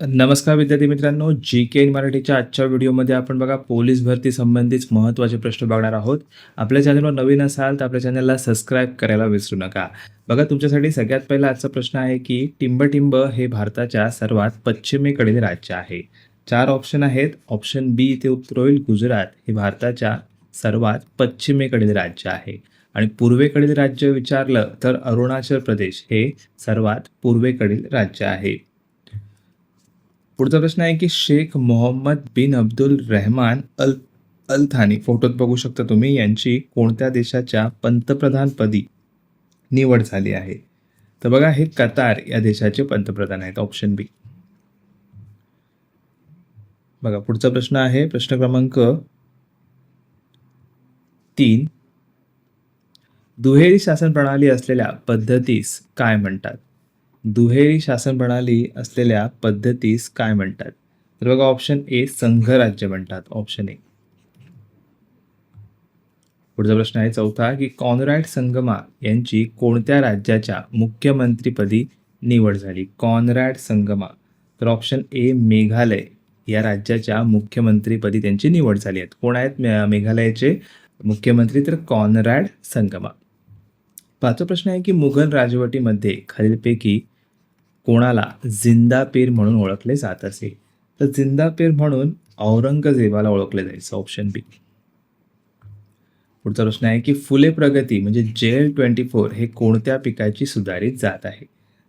नमस्कार विद्यार्थी मित्रांनो जी के एन मराठीच्या आजच्या व्हिडिओमध्ये आपण बघा पोलीस भरती संबंधित महत्त्वाचे प्रश्न बघणार आहोत. आपल्या चॅनलवर नवीन असाल तर आपल्या चॅनलला सबस्क्राईब करायला विसरू नका. बघा तुमच्यासाठी सगळ्यात पहिला आजचा प्रश्न आहे की टिंबटिंब हे भारताच्या सर्वात पश्चिमेकडील राज्य आहे. चार ऑप्शन आहेत. ऑप्शन बी इथे उत्तर होईल गुजरात हे भारताच्या सर्वात पश्चिमेकडील राज्य आहे. आणि पूर्वेकडील राज्य विचारलं तर अरुणाचल प्रदेश हे सर्वात पूर्वेकडील राज्य आहे. पुढचा प्रश्न आहे की शेख मोहम्मद बिन अब्दुल रहमान अल अल थानी फोटोत बघू शकता तुम्ही यांची कोणत्या देशाच्या पंतप्रधानपदी निवड झाली आहे? तर बघा हे कतार या देशाचे पंतप्रधान आहेत ऑप्शन बी बघा पुढचा प्रश्न आहे प्रश्न क्रमांक तीन. दुहेरी शासन प्रणाली असलेल्या पद्धतीस काय म्हणतात? दुहेरी शासन प्रणाली असलेल्या पद्धतीस काय म्हणतात? तर बघा ऑप्शन ए संघराज्य म्हणतात ऑप्शन ए पुढचा प्रश्न आहे चौथा की कॉनरॅड संगमा यांची कोणत्या राज्याच्या मुख्यमंत्रीपदी निवड झाली? कॉनरॅड संगमा. तर ऑप्शन ए मेघालय. या राज्याच्या मुख्यमंत्रीपदी त्यांची निवड झाली आहे. कोण आहेत मेघालयाचे मुख्यमंत्री? तर कॉनरॅड संगमा. पाचवा प्रश्न आहे की मुघल राजवटीमध्ये खालीलपैकी कोणाला जिंदा पीर म्हणून ओळखले जात असे? तर जिंदा पीर म्हणून औरंगजेबाला ओळखले जायचं ऑप्शन बी पुढचा प्रश्न आहे की फुले प्रगती म्हणजे जेल ट्वेंटी फोर हे कोणत्या पिकाची सुधारित जात आहे?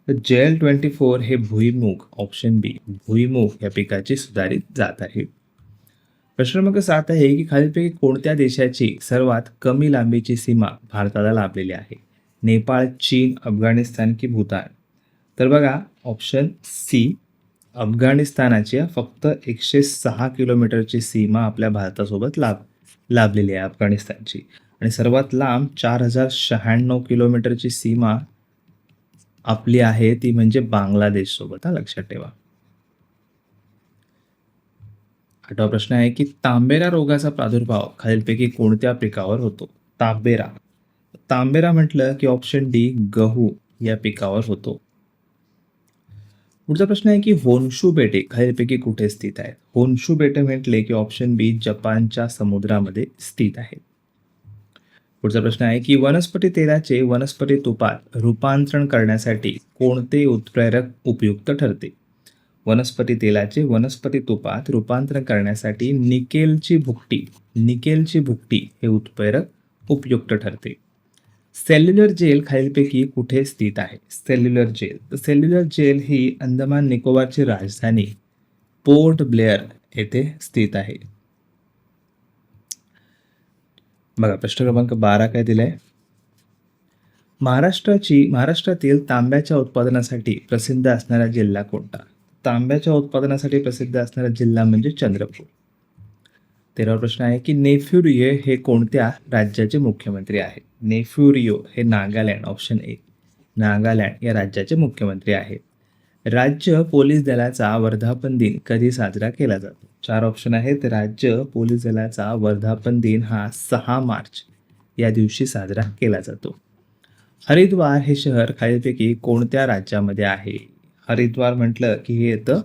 तर जेल ट्वेंटी फोर हे भुईमुग ऑप्शन बी भुईमुग या पिकाची सुधारित जात आहे. प्रश्न क्रमांक सात आहे की खालीलपैकी कोणत्या देशाची सर्वात कमी लांबीची सीमा भारताला लाभलेली आहे? नेपाळ चीन अफगाणिस्तान की भूतान? तर बघा ऑप्शन सी अफगाणिस्तानाची फक्त एकशे सहा किलोमीटरची सीमा आपल्या भारतासोबत लाभ लाभलेली आहे अफगाणिस्तानची. आणि सर्वात लांब चार हजार शहाण्णव किलोमीटरची सीमा आपली आहे ती म्हणजे बांगलादेश सोबत हा लक्षात ठेवा. आठवा प्रश्न आहे की तांबेरा रोगाचा प्रादुर्भाव खालीलपैकी कोणत्या पिकावर होतो? तांबेरा तांबेरा म्हटलं की ऑप्शन डी गहू या पिकावर होतो. पुढचा प्रश्न आहे की होन्शू बेटे खालीलपैकी कुठे स्थित आहेत? होन्शू बेटे म्हटले की ऑप्शन बी जपानच्या समुद्रामध्ये स्थित आहे. पुढचा प्रश्न आहे की वनस्पती तेलाचे वनस्पती तुपात रूपांतरण करण्यासाठी कोणते उत्प्रेरक उपयुक्त ठरते? वनस्पती तेलाचे वनस्पती तुपात रूपांतरण करण्यासाठी निकेलची भुकटी निकेलची भुकटी हे उत्प्रेरक उपयुक्त ठरते. सेल्युलर जेल खालीलपैकी कुठे स्थित आहे? Cellular jail. तर सेल्युलर जेल ही अंदमान निकोबारची राजधानी पोर्ट ब्लेअर येथे स्थित आहे. बघा प्रश्न क्रमांक बारा काय दिलाय? महाराष्ट्राची महाराष्ट्रातील तांब्याच्या उत्पादनासाठी प्रसिद्ध असणारा जिल्हा कोणता? तांब्याच्या उत्पादनासाठी प्रसिद्ध असणारा जिल्हा म्हणजे चंद्रपूर. तेरावा प्रश्न आहे की नेफ्युरियो हे कोणत्या राज्याचे मुख्यमंत्री आहेत? नेफ्युरियो हे नागालँड ऑप्शन ए नागालँड या राज्याचे मुख्यमंत्री आहेत. राज्य पोलीस दलाचा वर्धापन दिन कधी साजरा केला जातो? चार ऑप्शन आहेत. राज्य पोलीस दलाचा वर्धापन दिन हा सहा मार्च या दिवशी साजरा केला जातो. हरिद्वार हे शहर खालीलपैकी कोणत्या राज्यामध्ये आहे? हरिद्वार म्हटलं की हे येतं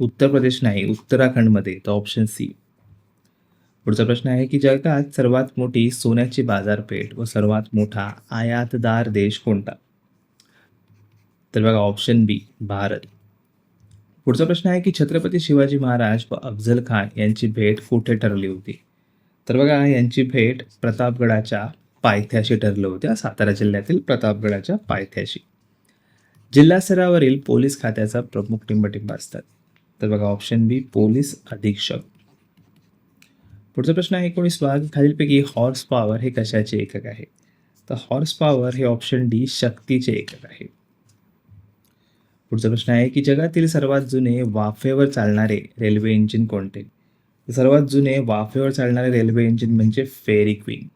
उत्तर प्रदेश नाही उत्तराखंडमध्ये येतं ऑप्शन सी पुढचा प्रश्न आहे की जगात सर्वात मोठी सोन्याची बाजारपेठ व सर्वात मोठा आयातदार देश कोणता? तर बघा ऑप्शन बी भारत. पुढचा प्रश्न आहे की छत्रपती शिवाजी महाराज व अफजल खान यांची भेट कुठे ठरली होती? तर बघा यांची भेट प्रतापगडाच्या पायथ्याशी ठरलं होत्या सातारा जिल्ह्यातील प्रतापगडाच्या पायथ्याशी. जिल्हा स्तरावरील पोलीस खात्याचा प्रमुख टिंबटिंब असतात. तर बघा ऑप्शन बी पोलीस अधीक्षक. पुढचा प्रश्न आहे एकोणीसवा खालीलपैकी हॉर्स पॉवर हे कशाचे एकक आहे? तर हॉर्स पॉवर हे ऑप्शन डी शक्तीचे एकक आहे. पुढचा प्रश्न आहे की जगातील सर्वात जुने वाफेवर चालणारे रेल्वे इंजिन कोणते? तर सर्वात जुने वाफेवर चालणारे रेल्वे इंजिन म्हणजे फेरी क्वीन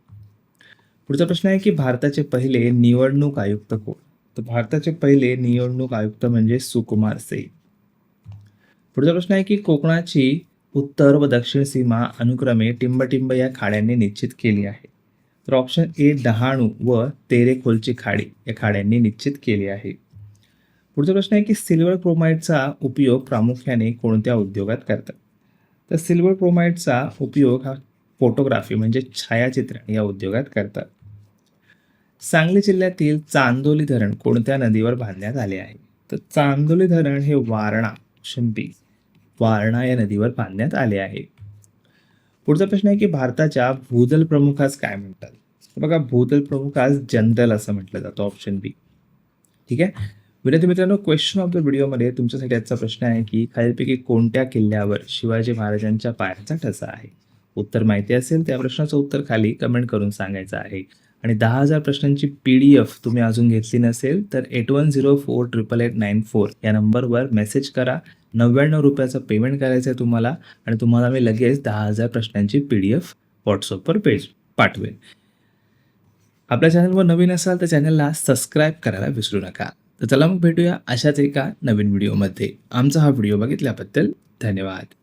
पुढचा प्रश्न आहे की भारताचे पहिले निवडणूक आयुक्त कोण? तर भारताचे पहिले निवडणूक आयुक्त म्हणजे सुकुमार सेन. पुढचा प्रश्न आहे की कोकणाची उत्तर व दक्षिण सीमा अनुक्रमे टिंबटिंब या खाड्यांनी निश्चित केली आहे. तर ऑप्शन ए डहाणू व तेरेखोलची खाडी या खाड्यांनी निश्चित केली आहे. पुढचा प्रश्न आहे की सिल्वर क्रोमाइडचा उपयोग प्रामुख्याने कोणत्या उद्योगात करतात? तर सिल्वर क्रोमाइडचा उपयोग हा फोटोग्राफी म्हणजे छायाचित्रण या उद्योगात करतात. सांगली जिल्ह्यातील चांदोली धरण कोणत्या नदीवर बांधण्यात आले आहे? तर चांदोली धरण हे वारणा शिंपी वारणा या नदीवर बांधण्यात आले आहे. पुढचा प्रश्न आहे की भारताच्या भूदल प्रमुखास काय म्हणतात? बघा भूदल प्रमुखास जनरल असं म्हटलं जातं ऑप्शन बी ठीक आहे? विद्यार्थी मित्रांनो क्वेश्चन ऑफ द व्हिडिओमध्ये तुमच्यासाठी आजचा प्रश्न आहे की खालीलपैकी कोणत्या किल्ल्यावर शिवाजी महाराजांच्या पायाचा ठसा आहे? उत्तर माहिती असेल त्या प्रश्नाचं उत्तर खाली कमेंट करून सांगायचं आहे. आणि दहा हजार प्रश्नांची पी डी एफ तुम्ही अजून घेतली नसेल तर eight one zero four triple eight nine four या नंबरवर मेसेज करा. नव्याण्णव रुपयाचं पेमेंट करायचं आहे तुम्हाला आणि तुम्हाला मी लगेच दहा हजार प्रश्नांची पी डी एफ व्हॉट्सअपवर पेज पाठवेन. आपल्या चॅनलवर नवीन असाल तर चॅनलला सबस्क्राईब करायला विसरू नका. तर चला मग भेटूया अशाच एका नवीन व्हिडिओमध्ये आमचा हा व्हिडिओ बघितल्याबद्दल धन्यवाद.